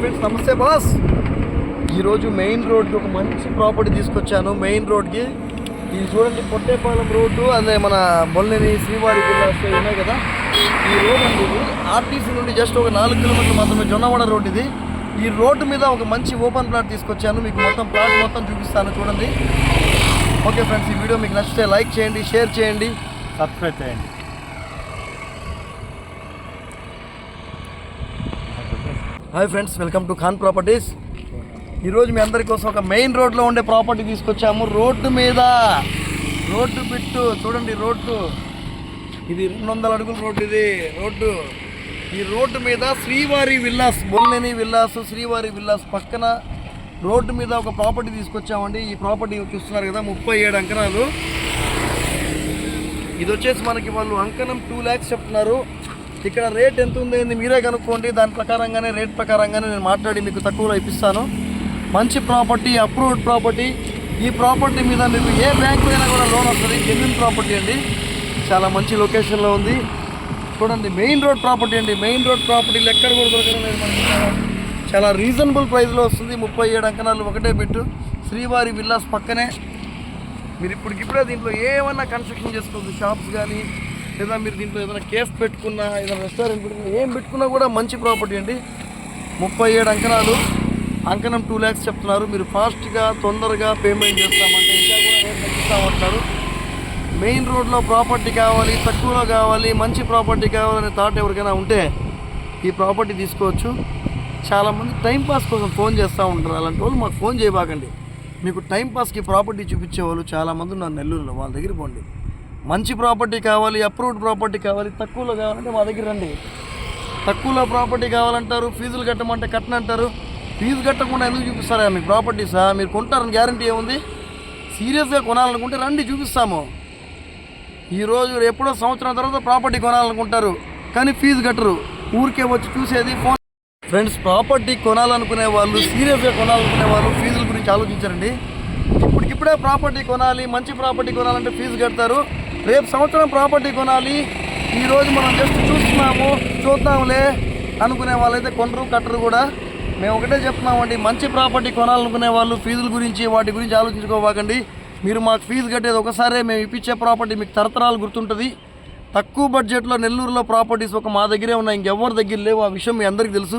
Friends నమస్తే boss ఈరోజు main రోడ్కి ఒక మంచి ప్రాపర్టీ తీసుకొచ్చాను. మెయిన్ రోడ్కి ఇది చూడండి పొట్టేపాలెం రోడ్డు అదే మన బొల్లని శ్రీవారి జిల్లాస్ ఉన్నాయి కదా. ఈ రోడ్ అండి ఆర్టీసీ నుండి జస్ట్ ఒక నాలుగు కిలోమీటర్లు మాత్రమే జొన్నవాడ రోడ్ ఇది. ఈ రోడ్డు మీద ఒక మంచి ఓపెన్ ప్లాట్ తీసుకొచ్చాను. మీకు మొత్తం ప్లాట్ మొత్తం చూపిస్తాను చూడండి. ఓకే ఫ్రెండ్స్ ఈ వీడియో మీకు నచ్చితే లైక్ చేయండి షేర్ చేయండి. సబ్స్క్రైబ్ చేయండి hi friends welcome to Khan properties ఈరోజు మీ అందరి కోసం ఒక మెయిన్ రోడ్లో ఉండే ప్రాపర్టీ తీసుకొచ్చాము. రోడ్డు మీద. Road bit. చూడండి రోడ్డు. ఇది రెండు వందల అడుగుల రోడ్డు ఇది. రోడ్డు. ఈ రోడ్డు మీద Srivari villas Bolleni villas Srivari villas పక్కన రోడ్డు మీద ఒక ప్రాపర్టీ తీసుకొచ్చామండి. ఈ ప్రాపర్టీ చూస్తున్నారు కదా ముప్పై ఏడు అంకరాలు. ఇది వచ్చేసి మనకి వాళ్ళు అంకణం టూ ల్యాక్స్ చెప్తున్నారు. ఇక్కడ రేట్ ఎంత ఉంది మీరే కనుక్కోండి. దాని ప్రకారంగానే రేట్ ప్రకారంగానే నేను మాట్లాడి మీకు తక్కువలో ఇప్పిస్తాను. మంచి ప్రాపర్టీ అప్రూవ్డ్ ప్రాపర్టీ ఈ ప్రాపర్టీ మీద మీకు ఏ బ్యాంక్ అయినా కూడా లోన్ వస్తుంది. జెన్యున్ ప్రాపర్టీ అండి. చాలా మంచి లొకేషన్లో ఉంది. చూడండి మెయిన్ రోడ్ ప్రాపర్టీ అండి. మెయిన్ రోడ్ ప్రాపర్టీలు ఎక్కడ కూడా దొరకడం లేదు మనకి. చాలా రీజనబుల్ ప్రైస్లో వస్తుంది. ముప్పై ఏడు అంకణాలు ఒకటే పెట్టు శ్రీవారి విల్లాస్ పక్కనే. మీరు ఇప్పటికిప్పుడే దీంట్లో ఏమన్నా కన్స్ట్రక్షన్ చేసుకోవచ్చు షాప్స్ కానీ లేదా మీరు దీంట్లో ఏదైనా కేఫ్ పెట్టుకున్నా ఏదైనా రెస్టారెంట్ పెట్టుకున్నా ఏం పెట్టుకున్నా కూడా మంచి ప్రాపర్టీ అండి. ముప్పై ఏడు అంకణాలు అంకణం టూ ల్యాక్స్ చెప్తున్నారు. మీరు ఫాస్ట్గా తొందరగా పేమెంట్ చేస్తామంటే ఇంకా కూడా రేట్ తగ్గిస్తామంటున్నారు మెయిన్ రోడ్లో ప్రాపర్టీ కావాలి తక్కువలో కావాలి మంచి ప్రాపర్టీ కావాలనే థాట్ ఎవరికైనా ఉంటే ఈ ప్రాపర్టీ తీసుకోవచ్చు. చాలామంది టైంపాస్ కోసం ఫోన్ చేస్తూ ఉంటారు. అలాంటి వాళ్ళు మాకు ఫోన్ చేయబాకండి. మీకు టైంపాస్కి ప్రాపర్టీ చూపించే వాళ్ళు చాలామంది ఉన్నారు నెల్లూరులో. వాళ్ళ దగ్గర పోండి. మంచి ప్రాపర్టీ కావాలి అప్రూవ్డ్ ప్రాపర్టీ కావాలి తక్కువలో కావాలంటే మా దగ్గర రండి. తక్కువలో ప్రాపర్టీ కావాలంటారు ఫీజులు కట్టమంటే కట్టనంటారు. ఫీజు కట్టకుండా ఎందుకు చూపిస్తారా మీకు సార్ మీరు కొంటారని గ్యారంటీ ఏముంది? సీరియస్గా కొనాలనుకుంటే రండి చూపిస్తాము. ఈరోజు ఎప్పుడో సంవత్సరం తర్వాత ప్రాపర్టీ కొనాలనుకుంటారు కానీ ఫీజు కట్టరు. ఊరికే వచ్చి చూసేది ఫోన్ ఫ్రెండ్స్ ప్రాపర్టీ కొనాలనుకునే వాళ్ళు సీరియస్గా కొనాలనుకునే వాళ్ళు ఫీజుల గురించి ఆలోచించారండి. ఇప్పటికిప్పుడే ప్రాపర్టీ కొనాలి మంచి ప్రాపర్టీ కొనాలంటే ఫీజు కడతారు. రేపు సంవత్సరం ప్రాపర్టీ కొనాలి. ఈరోజు మనం జస్ట్ చూస్తున్నాము చూద్దాంలే అనుకునే వాళ్ళైతే కొనరు కట్టరు కూడా. మేము ఒకటే చెప్తున్నామండి మంచి ప్రాపర్టీ కొనాలనుకునే వాళ్ళు ఫీజుల గురించి వాటి గురించి ఆలోచించుకోవాకండి. మీరు మాకు ఫీజు కట్టేది ఒకసారే మేము ఇప్పించే ప్రాపర్టీ మీకు తరతరాలు గుర్తుంటుంది. తక్కువ బడ్జెట్లో నెల్లూరులో ప్రాపర్టీస్ ఒక మా దగ్గరే ఉన్నాయి ఇంకెవరి దగ్గర లేవు ఆ విషయం మీ అందరికీ తెలుసు.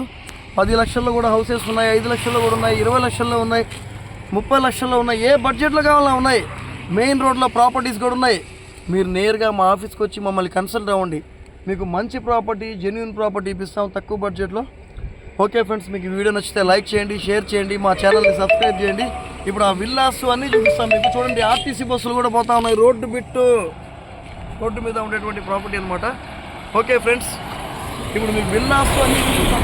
పది లక్షల్లో కూడా హౌసెస్ ఉన్నాయి ఐదు లక్షల్లో కూడా ఉన్నాయి ఇరవై లక్షల్లో ఉన్నాయి ముప్పై లక్షల్లో ఉన్నాయి ఏ బడ్జెట్లో కావాలన్నా ఉన్నాయి. మెయిన్ రోడ్లో ప్రాపర్టీస్ కూడా ఉన్నాయి. మీరు నేరుగా మా ఆఫీస్కి వచ్చి మమ్మల్ని కన్సల్ట్ అవ్వండి. మీకు మంచి ప్రాపర్టీ జెన్యున్ ప్రాపర్టీ ఇప్పిస్తాం తక్కువ బడ్జెట్లో. ఓకే ఫ్రెండ్స్ మీకు వీడియో నచ్చితే లైక్ చేయండి షేర్ చేయండి మా ఛానల్ని సబ్స్క్రైబ్ చేయండి. ఇప్పుడు ఆ విల్లాస్ అన్నీ చూపిస్తాం మీకు. చూడండి ఆర్టీసీ బస్సులు కూడా పోతా ఉన్నాయి. రోడ్డు బిట్టు రోడ్డు మీద ఉండేటువంటి ప్రాపర్టీ అనమాట ఓకే ఫ్రెండ్స్ ఇప్పుడు మీకు విల్లాస్ అన్నీ చూపిస్తాం.